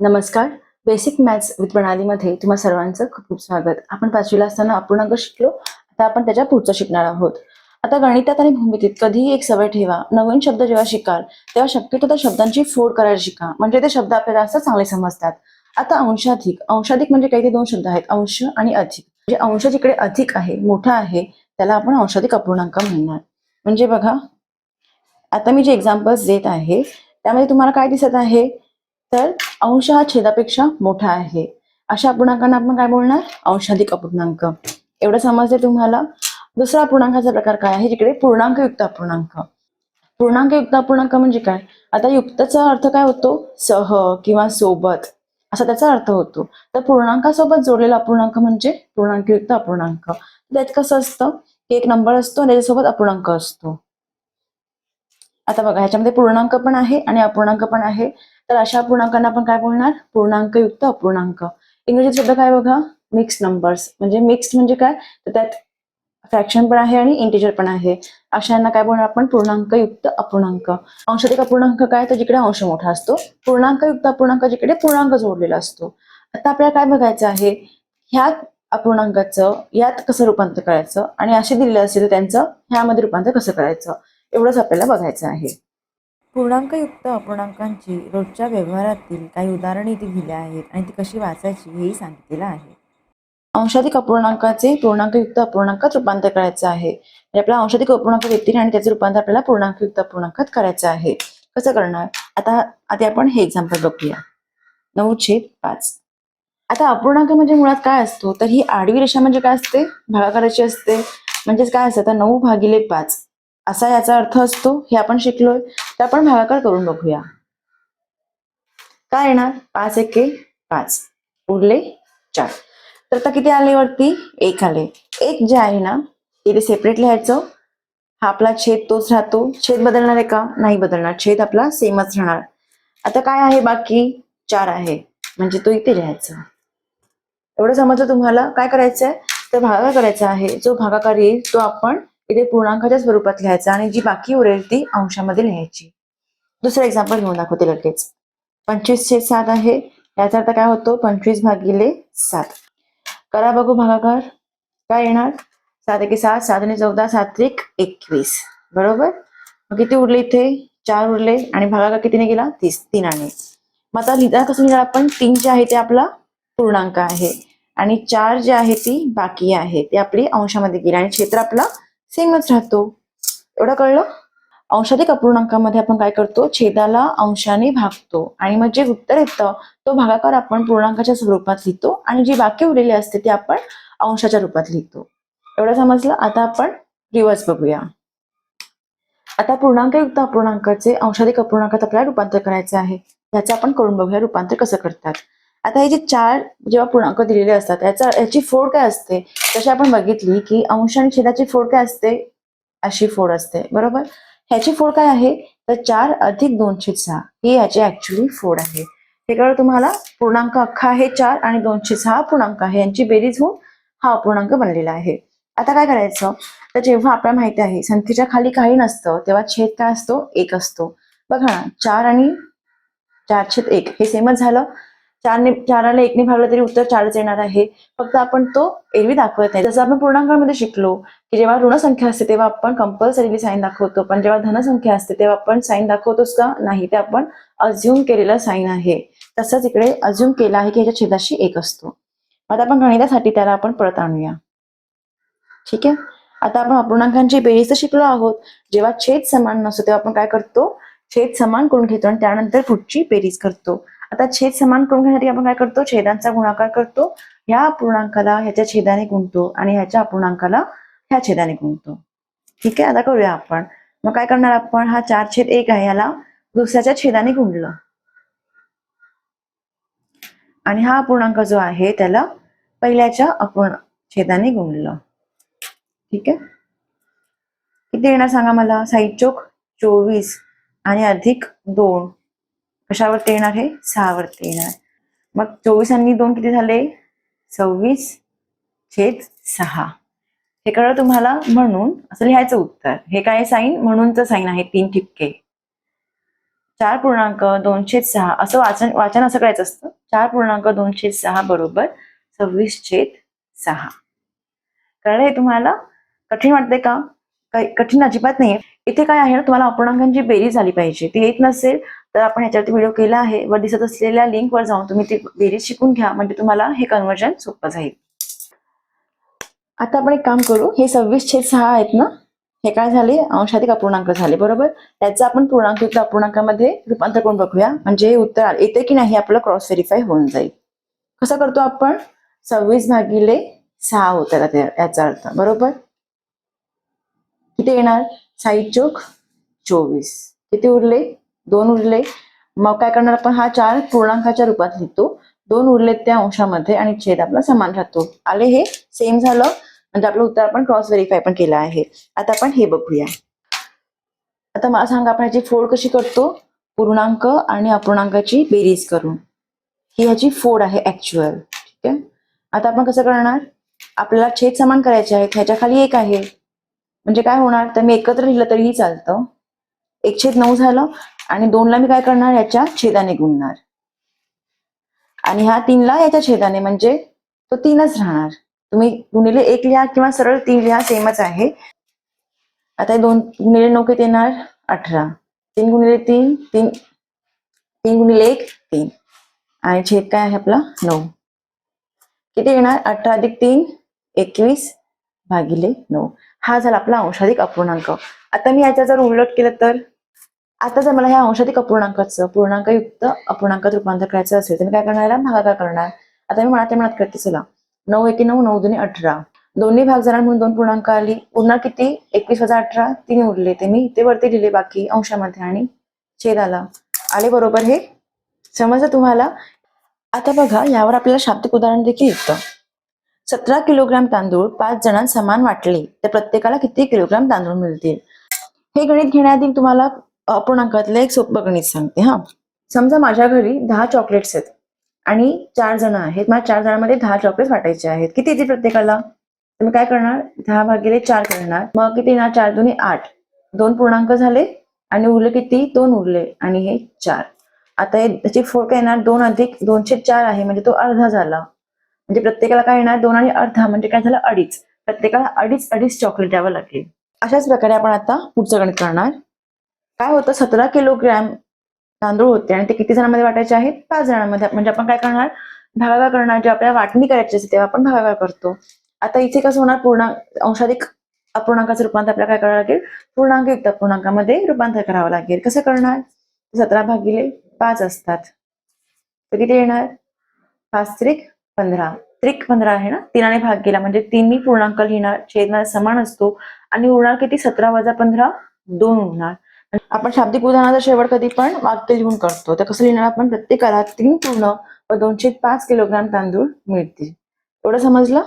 नमस्कार. Basic maths with प्रणालीमध्ये तुम्हा सर्वांचं खूप खूप स्वागत. आपण पाचवीला असताना अपूर्णांक शिकलो आता आपण त्याच्या पुढचं शिकणार आहोत. आता गणितात आणि भूमितीत कधीही एक सवय ठेवा. नवीन शब्द जेव्हा शिकाल तेव्हा शक्यतो त्या शब्दांची फोड करायला शिका. म्हणजे ते शब्द आपल्याला असं चांगले समजतात. आता अंशाधिक अंशाधिक म्हणजे काही ते दोन शब्द आहेत. अंश आणि अधिक. म्हणजे अंश जिकडे अधिक आहे मोठा आहे त्याला आपण अंशाधिक अपूर्णांक म्हणणार. म्हणजे बघा आता मी जे एक्झाम्पल्स देत आहे त्यामध्ये तुम्हाला काय दिसत आहे? तर अंश हा छेदापेक्षा मोठा आहे. अशा अपूर्णांकांना आपण काय बोलणार? अंशाधिक अपूर्णांक. एवढं समजते तुम्हाला? दुसरा अपूर्णांकाचा प्रकार काय आहे? जिकडे पूर्णांकयुक्त अपूर्णांक. पूर्णांकयुक्त अपूर्णांक म्हणजे काय? आता युक्तचा अर्थ काय होतो? सह किंवा सोबत. असा त्याचा अर्थ होतो. तर पूर्णांकासोबत जोडलेला अपूर्णांक म्हणजे पूर्णांकयुक्त अपूर्णांक. त्यात कसं असतं? की एक नंबर असतो आणि त्याच्यासोबत अपूर्णांक असतो. आता बघा ह्याच्यामध्ये पूर्णांक पण आहे आणि अपूर्णांक पण आहे. तर अशा पूर्णांकांना आपण काय बोलणार? पूर्णांकयुक्त अपूर्णांक. इंग्रजीत शब्द काय बघा? मिक्स नंबर्स म्हणजे मिक्स म्हणजे काय? तर त्यात फ्रॅक्शन पण आहे आणि इंटिजर पण आहे. अशांना काय बोलणार आपण? पूर्णांकयुक्त अपूर्णांक. अंशाधिक अपूर्णांक काय? तर जिकडे अंश मोठा असतो. पूर्णांकयुक्त अपूर्णांक जिकडे पूर्णांक जोडलेला असतो. आता आपल्याला काय बघायचं आहे? ह्या अपूर्णांकाचं यात कसं रूपांतर करायचं? आणि असे दिलेले असेल तर त्यांचं ह्यामध्ये रूपांतर कसं करायचं? एवढंच आपल्याला बघायचं आहे. पूर्णांकयुक्त अपूर्णांकांची रोजच्या व्यवहारातील काही उदाहरणे इथे दिली आहेत आणि ती कशी वाचायची हेही सांगितलेलं आहे. अंशाधिक अपूर्णांकाचे पूर्णांकयुक्त अपूर्णांकात रूपांतर करायचं आहे. म्हणजे आपल्याला अंशाधिक अपूर्णांक व्यक्ती आणि त्याचे रूपांतर आपल्याला पूर्णांकयुक्त अपूर्णांकात करायचं आहे. कसं करणार? आता आधी आपण हे एक्झाम्पल बघूया. नऊ छेद पाच. आता अपूर्णांक म्हणजे मुळात काय असतो? तर ही आडवी रेषा म्हणजे काय असते? भागाकाराची असते. म्हणजेच काय असतं? तर नऊ भागिले पाच. असा याचा अर्थ असतो. हे आपण शिकलोय. तर आपण भागाकार करून बघूया. काय येणार? पाच एके पाच. उरले चार. तर आता किती आले वरती? एक आले. एक जे आहे ना तिथे सेपरेट लिहायचं. हा आपला छेद तोच राहतो. छेद बदलणार आहे का? नाही बदलणार. छेद आपला सेमच राहणार. आता काय आहे बाकी? चार आहे. म्हणजे तो इथे लिहायचा. एवढं समजलं तुम्हाला? काय करायचंय? तर भागाकार करायचा आहे. जो भागाकार येईल तो आपण इथे पूर्णांकाच्या स्वरूपात लिहायचा आणि जी बाकी उरेल ती अंशामध्ये लिहायची. दुसरं एक्झाम्पल घेऊन दाखवते लगेच. पंचवीसशे सात आहे. याचा अर्थ काय होतो? पंचवीस भागिले सात. करा बघू भागाकार. काय येणार? सात एके सात सात आणि चौदा सात एक एकवीस. बरोबर? मग किती उरले इथे? चार उरले. आणि भागाकार कितीने गेला तीस. तीनाने. मग आता लिहिता कसं लिहिणार आपण? तीन जे आहे ते आपला पूर्णांक आहे. आणि चार जे आहे ती बाकी आहे. ती आपली अंशामध्ये गेली. आणि क्षेत्र आपला सेमच राहतो. एवढं कळलं? अंशाधिक अपूर्णांकामध्ये आपण काय करतो? छेदाला अंशाने भागतो. आणि मग जे उत्तर येतं तो भागाकार आपण पूर्णांकाच्या स्वरूपात लिहितो आणि जी बाकी उरलेली असते ती आपण अंशाच्या रूपात लिहितो. एवढं समजलं? आता आपण रिवर्स बघूया. आता पूर्णांकयुक्त अपूर्णांकाचे अंशाधिक अपूर्णांकात आपल्याला रूपांतर करायचे आहे. याचं आपण करून बघूया रूपांतर कसं करतात. आता हे जे चार जेव्हा पूर्णांक दिलेले असतात याचा याची फोड काय असते? तशी आपण बघितली की अंश आणि छेदाची फोड काय असते? अशी फोड असते. बरोबर? ह्याची फोड काय आहे? तर चार अधिक दोनशे सहा. ही याची ऍक्च्युली फोड आहे. हे कळलं तुम्हाला? पूर्णांक अख्खा आहे चार आणि दोनशे सहा पूर्णांक आहे. यांची बेरीज होऊन हा अपूर्णांक बनलेला आहे. आता काय करायचं? तर जेव्हा आपल्याला माहिती आहे संख्येच्या खाली काही नसतं तेव्हा छेद काय असतो? एक असतो. बघा ना चार आणि चार छेद एक. हे सेमच झालं. चारने चाराला एकने भागलं तरी उत्तर चारच येणार आहे. फक्त आपण तो एरवी दाखवत नाही. जसं आपण पूर्णांकामध्ये शिकलो की जेव्हा ऋणसंख्या असते तेव्हा आपण कंपल्सरीली साईन दाखवतो. पण जेव्हा धनसंख्या असते तेव्हा आपण साईन दाखवतोच का नाही? ते आपण अज्युम केलेला साईन आहे. तसंच इकडे अज्युम केला आहे की ह्याच्या छेदाशी एक असतो. आता आपण गणितासाठी त्याला आपण परत आणूया. ठीक आहे? आता आपण अपूर्णांकांची बेरीज तर शिकलो आहोत. जेव्हा छेद समान नसतो तेव्हा आपण काय करतो? छेद समान करून घेतो? आणि त्यानंतर पुढची बेरीज करतो. आता छेद समान करून घेण्यासाठी आपण काय करतो? छेदांचा गुणाकार करतो. ह्या अपूर्णांकाला ह्याच्या छेदाने गुणतो आणि ह्याच्या अपूर्णांकाला ह्या छेदाने गुणतो. ठीक आहे? आता करूया आपण. मग काय करणार आपण? हा चार छेद एक आहे. याला दुसऱ्याच्या छेदाने गुणलं. आणि हा अपूर्णांक जो आहे त्याला पहिल्याच्या अपूर्ण छेदाने गुणलं. ठीक आहे? किती येणार सांगा मला? साईड चोक चोवीस आणि अधिक दोन. कशावरती येणार हे? सहावरती येणार. मग चोवीस आणि दोन किती झाले? सव्वीस छेद सहा. हे कळलं तुम्हाला? म्हणून असं लिहायचं उत्तर. हे काय साईन? म्हणूनच साईन आहे तीन ठिपके. चार पूर्णांक दोन छेद सहा. असं वाचन वाचन असं करायचं असतं. चार पूर्णांक दोन छेद सहा बरोबर सव्वीस छेद सहा. कळलं हे तुम्हाला? कठीण वाटते का? कठीण अजिबात नाहीये. इथे काय आहे ना तुम्हाला अपूर्णांकांची बेरीज झाली पाहिजे. ती येत नसेल तर आपण ह्याच्यावरती व्हिडिओ केला आहे. व दिसत असलेल्या लिंकवर जाऊन तुम्ही ती बेरीज शिकून घ्या. म्हणजे तुम्हाला हे कन्वर्जन सोपं जाईल. आता आपण एक काम करू. हे सव्वीस छेद सहा आहेत ना? हे काय झाले? अंशाधिक अपूर्णांक झाले. बरोबर? त्याचं आपण पूर्णांकयुक्त अपूर्णांकामध्ये रूपांतर करून बघूया. म्हणजे हे उत्तर येतं येते की नाही आपलं क्रॉस व्हेरीफाय होऊन जाईल. कसं करतो आपण? सव्वीस भागिले सहा होतात याचा अर्थ. बरोबर? किती येणार? साई चोक चोवीस. किती उरले? दोन उरले. मग काय करणार आपण? हा चार पूर्णांकाच्या रूपात लिहितो. दोन उरले त्या अंशामध्ये आणि छेद आपला समान राहतो. आले हे? सेम झालं. म्हणजे आपलं उत्तर आपण क्रॉस व्हेरीफाय पण केलं आहे. आता आपण हे बघूया. आता मला सांगा आपण ह्याची फोड कशी करतो? पूर्णांक आणि अपूर्णांकाची बेरीज करून. ही ह्याची फोड आहे ऍक्च्युअल ठीक आहे? आता आपण कसं करणार? आपल्याला छेद समान करायचे आहेत. ह्याच्या खाली एक आहे. म्हणजे काय होणार? तर मी एकत्र लिहिलं तरीही चालतं. एक छेद नऊ झालं आणि दोनला मी काय करणार? याच्या छेदाने गुणणार. आणि ह्या तीनला याच्या छेदाने म्हणजे तो तीनच राहणार. तुम्ही गुणिले एक लिहा किंवा सरळ तीन लिहा सेमच आहे. आता हे दोन गुणिले नऊ किती येणार? अठरा. तीन गुणिले तीन तीन तीन गुणिले एक तीन. आणि छेद काय आहे आपला? नऊ. किती येणार? अठरा अधिक तीन एकवीस भागिले नऊ. हा झाला आपला अंशाधिक अपूर्णांक. आता मी याचा जर उलट केलं तर? आता जर मला ह्या अंशाधिक अपूर्णांकाचं पूर्णांकयुक्त अपूर्णांकात रूपांतर करायचं असेल तर मी काय करणार भागाकार करणार. आता मी मनात मनात करते चला. नऊ एके नऊ नऊ दोन्ही अठरा. दोन्ही भाग जाणार म्हणून दोन पूर्णांक आली पुन्हा किती? एकवीस वजा अठरा तीन उरले. ते मी ते वरती लिहिले बाकी अंशामध्ये आणि छेद आला आले बरोबर हे? समजलं तुम्हाला? आता बघा यावर आपल्याला शाब्दिक उदाहरण देखील येतं. सतरा किलोग्राम तांदूळ पाच जणांना समान वाटले तर प्रत्येकाला किती किलोग्राम तांदूळ मिळतील? हे गणित घेण्याआधी तुम्हाला अपूर्णांकातलं एक सोपं गणित सांगते हा. समजा माझ्या घरी दहा चॉकलेट्स आहेत आणि चार जण आहेत. मला चार जणांमध्ये दहा चॉकलेट वाटायचे आहेत. किती येतील प्रत्येकाला? तर मी काय करणार? दहा भागिले चार करणार. मग किती ना चार दोन्ही आठ. दोन पूर्णांक झाले आणि उरले किती? दोन उरले आणि हे चार. आता हे त्याची फोड काय येणार? दोन अधिक दोनशे चार आहे. म्हणजे तो अर्धा झाला. म्हणजे प्रत्येकाला काय येणार? दोन आणि अर्धा. म्हणजे काय झालं? अडीच. प्रत्येकाला अडीच अडीच चॉकलेट द्यावं लागेल. अशाच प्रकारे आपण आता पुढचं गणित करणार. काय होतं? सतरा किलोग्रॅम तांदूळ होते आणि ते किती जणांमध्ये वाटायचे आहेत? पाच जणांमध्ये. म्हणजे आपण काय करणार? भागाकार करणार. जे आपल्याला वाटणी करायची असते तेव्हा आपण भागाकार करतो. आता इथे कसं होणार? पूर्णांक अंशाधिक अपूर्णांकाचं रूपांतर आपल्याला काय करावं लागेल? पूर्णांकयुक्त अपूर्णांकामध्ये रूपांतर करावं लागेल. कसं करणार? सतरा भागिले पाच असतात. तर किती येणार? पाच त्रिक पंधरा. त्रिक पंधरा आहे ना? तिनाने भाग केला. म्हणजे तिन्ही पूर्णांक लिहिणार छेदणार समान असतो. आणि उरणार किती? सतरा वजा पंधरा दोन उरणार. आपण शाब्दिक उदाहरणाचा शेवट कधी पण वाक्य लिहून करतो तर कसं लिहिणार आपण? प्रत्येकाला तीन पूर्ण व दोनशे पाच किलोग्राम तांदूळ मिळतील. एवढं समजलं?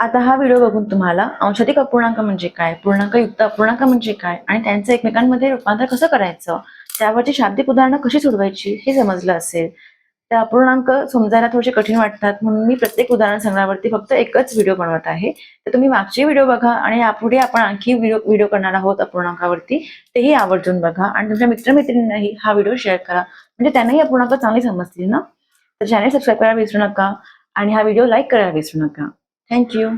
आता हा व्हिडिओ बघून तुम्हाला अंशाधिक अपूर्णांक म्हणजे काय? पूर्णांकयुक्त अपूर्णांक म्हणजे काय? आणि त्यांचं एकमेकांमध्ये रूपांतर कसं करायचं? त्यावरची शाब्दिक उदाहरणं कशी सोडवायची हे समजलं असेल. त्या अपूर्णांक समजायला थोडेसे कठीण वाटतात. म्हणून मी प्रत्येक उदाहरण संग्रहावरती फक्त एकच व्हिडिओ बनवत आहे. तर तुम्ही मागचे व्हिडिओ बघा आणि यापुढे आपण आणखी व्हिडिओ व्हिडिओ करणार आहोत अपूर्णांकावरती तेही आवर्जून बघा आणि तुमच्या मित्रमैत्रिणींनाही हा व्हिडिओ शेअर करा. म्हणजे त्यांनाही अपूर्णांक चांगली समजतील ना? तर चॅनल सबस्क्राईब करायला विसरू नका आणि हा व्हिडिओ लाईक करायला विसरू नका. थँक्यू